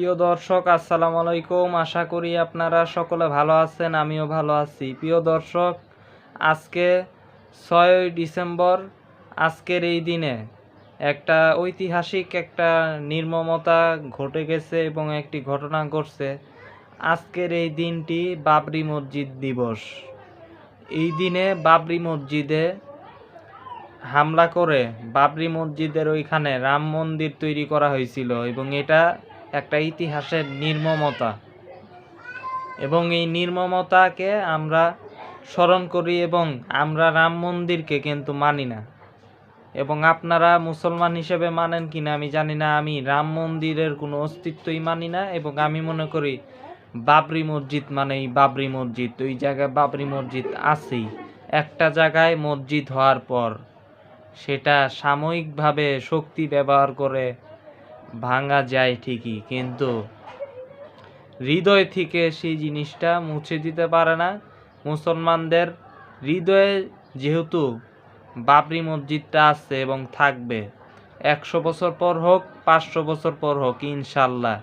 প্রিয় দর্শক, আসসালামু আলাইকুম। আশা করি আপনারা সকলে ভালো আছেন, আমিও ভালো আছি। প্রিয় দর্শক, আজকে ছয়ই ডিসেম্বর, আজকের এই দিনে একটা ঐতিহাসিক একটা নির্মমতা ঘটে গেছে এবং একটি ঘটনা ঘটছে। আজকের এই দিনটি বাবরি মসজিদ দিবস। এই দিনে বাবরি মসজিদে হামলা করে বাবরি মসজিদের ওইখানে রাম মন্দির তৈরি করা হয়েছিল এবং এটা একটা ইতিহাসের নির্মমতা। এবং এই নির্মমতাকে আমরা স্মরণ করি এবং আমরা রাম মন্দিরকে কিন্তু মানি না। এবং আপনারা মুসলমান হিসেবে মানেন কি না আমি জানি না, আমি রাম মন্দিরের কোনো অস্তিত্বই মানি না এবং আমি মনে করি বাবরি মসজিদ মানেই বাবরি মসজিদ, ওই জায়গায় বাবরি মসজিদ আছেই। একটা জায়গায় মসজিদ হওয়ার পর সেটা সাময়িকভাবে শক্তি ব্যবহার করে ভাঙা যায় ঠিকই, কিন্তু হৃদয় থেকে সেই জিনিসটা মুছে দিতে পারে না। মুসলমানদের হৃদয়ে যেহেতু বাবরি মসজিদটা আছে এবং থাকবে, একশো বছর পর হোক, পাঁচশো বছর পর হোক ইনশাল্লাহ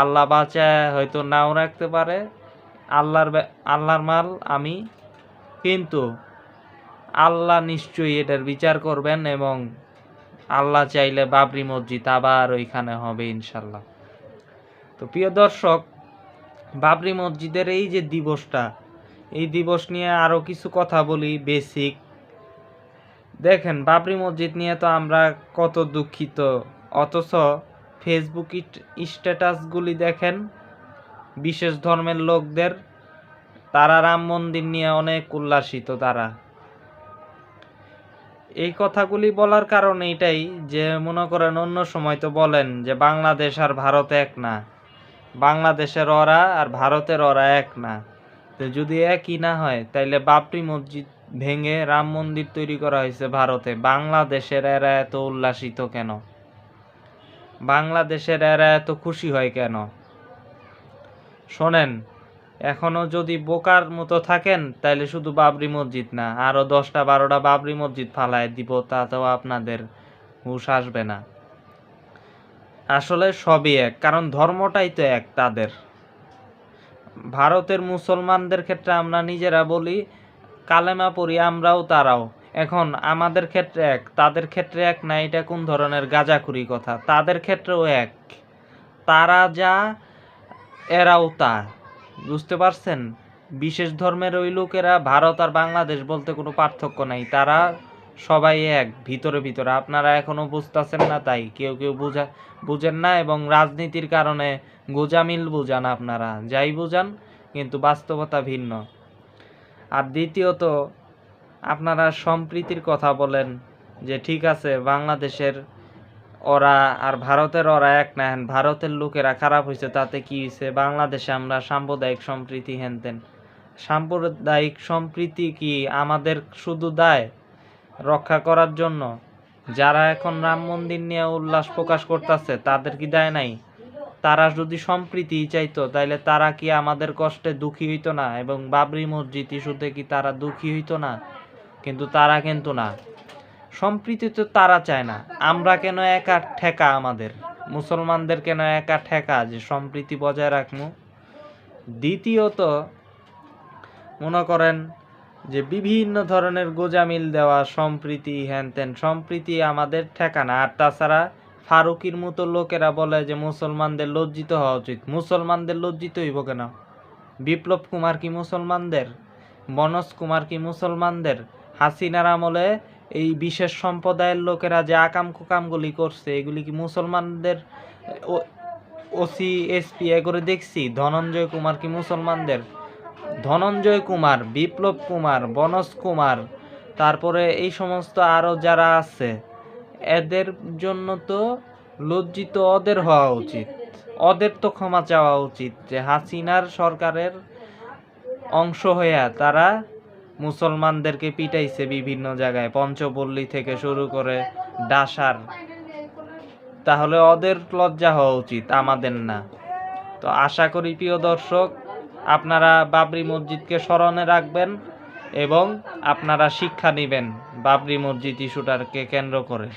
আল্লাহ বাঁচায় হয়তো নাও রাখতে পারে, আল্লাহর আল্লাহর মাল আমি, কিন্তু আল্লাহ নিশ্চয়ই এটার বিচার করবেন এবং আল্লাহ চাইলে বাবরি মসজিদ আবার ওইখানে হবে ইনশাল্লাহ। তো প্রিয় দর্শক, বাবরি মসজিদের এই যে দিবসটা, এই দিবস নিয়ে আরও কিছু কথা বলি বেসিক দেখেন, বাবরি মসজিদ নিয়ে তো আমরা কত দুঃখিত। অথচ ফেসবুক স্ট্যাটাসগুলি দেখেন, বিশেষ ধর্মের লোকদের, তারা রাম মন্দির নিয়ে অনেক উল্লাসিত তারা। এই কথাগুলি বলার কারণ এইটাই যে, মনে করেন অন্য সময় তো বলেন যে, বাংলাদেশ আর ভারত এক না। বাংলাদেশের ওরা আর ভারতের ওরা এক না। তো যদি একই না হয়, তাইলে বাবরি মসজিদ ভেঙে রাম মন্দির তৈরি করা হয়েছে ভারতে। বাংলাদেশের এরা এত উল্লাসিত কেন? বাংলাদেশের এরা এত খুশি হয় কেন? শোনেন এখনও যদি বোকার মতো থাকেন তাহলে শুধু বাবরি মসজিদ না, আরও দশটা বারোটা বাবরি মসজিদ ফালায় দিব, তাতেও আপনাদের হুশ আসবে না। আসলে সবই এক, কারণ ধর্মটাই তো এক তাদের। ভারতের মুসলমানদের ক্ষেত্রে আমরা নিজেরা বলি, কালেমা পড়ি আমরাও তারাও। এখন আমাদের ক্ষেত্রে এক, তাদের ক্ষেত্রে এক না, এটা কোন ধরনের গাজাখুরি কথা? তাদের ক্ষেত্রেও এক। তারা যা, এরাও তা। বুঝতে পারছেন? বিশেষ ধর্মের ওই লোকেরা ভারত আর বাংলাদেশ বলতে কোনো পার্থক্য নাই। তারা সবাই এক, ভিতরে ভিতরে। আপনারা এখনও বুঝতেছেন না তাই। কেউ কেউ বুঝা, বুঝেন না এবং রাজনীতির কারণে গোজামিল বুঝান আপনারা। যাই বুঝান, কিন্তু বাস্তবতা ভিন্ন। আর দ্বিতীয়ত, আপনারা সম্প্রীতির কথা বলেন যে, ঠিক আছে, বাংলাদেশের ওরা আর ভারতের ওরা এক না হেন, ভারতের লোকেরা খারাপ হয়েছে তাতে কি হয়েছে বাংলাদেশে আমরা সাম্প্রদায়িক সম্প্রীতি হেনতেন সাম্প্রদায়িক সম্প্রীতি কি আমাদের শুধু দায়? রক্ষা করার জন্য? যারা এখন রাম মন্দির নিয়ে উল্লাস প্রকাশ করতেছে, তাদের কি দায় নাই? তারা যদি সম্প্রীতি চাইতো, তাইলে তারা কি আমাদের কষ্টে দুঃখী হইতো না? এবং বাবরি মসজিদ ইস্যুতে কি তারা দুঃখী হইতো না? কিন্তু তারা কিন্তু না। সম্প্রীতি তো তারা চায় না। আমরা কেন একা ঠেকা আমাদের? মুসলমানদের কেন একা ঠেকা যে সম্প্রীতি বজায় রাখব দ্বিতীয়ত, মনে করেন যে বিভিন্ন ধরনের গোজামিল দেওয়া সম্প্রীতি হ্যান ত্যান সম্প্রীতি আমাদের ঠেকানা আর তাছাড়া ফারুকির মতো লোকেরা বলে যে মুসলমানদের লজ্জিত হওয়া উচিত। মুসলমানদের লজ্জিত হইব কেন? বিপ্লব কুমার কি মুসলমানদের? মনোজ কুমার কি মুসলমানদের? হাসিনার আমলে এই বিশেষ সম্প্রদায়ের লোকেরা যে আকাম কুকামগুলি করছে, এগুলি কি মুসলমানদের ওসি, এসপি করে দেখছি? ধনঞ্জয় কুমার কি মুসলমানদের? ধনঞ্জয় কুমার, বিপ্লব কুমার, বনজ কুমার, তারপরে এই সমস্ত আরও যারা আছে, এদের জন্য তো লজ্জিত ওদের হওয়া উচিত। ওদের তো ক্ষমা চাওয়া উচিত যে হাসিনার সরকারের অংশ হইয়া তারা মুসলমানদেরকে পিটাইছে বিভিন্ন জায়গায়, পঞ্চপল্লী থেকে শুরু করে ডাসার। তাহলে ওদের লজ্জা হওয়া উচিত, আমাদের না। তো আশা করি, প্রিয় দর্শক, আপনারা বাবরি মসজিদকে স্মরণে রাখবেন এবং আপনারা শিক্ষা নেবেন বাবরি মসজিদ ইস্যুটাকে কেন্দ্র করে।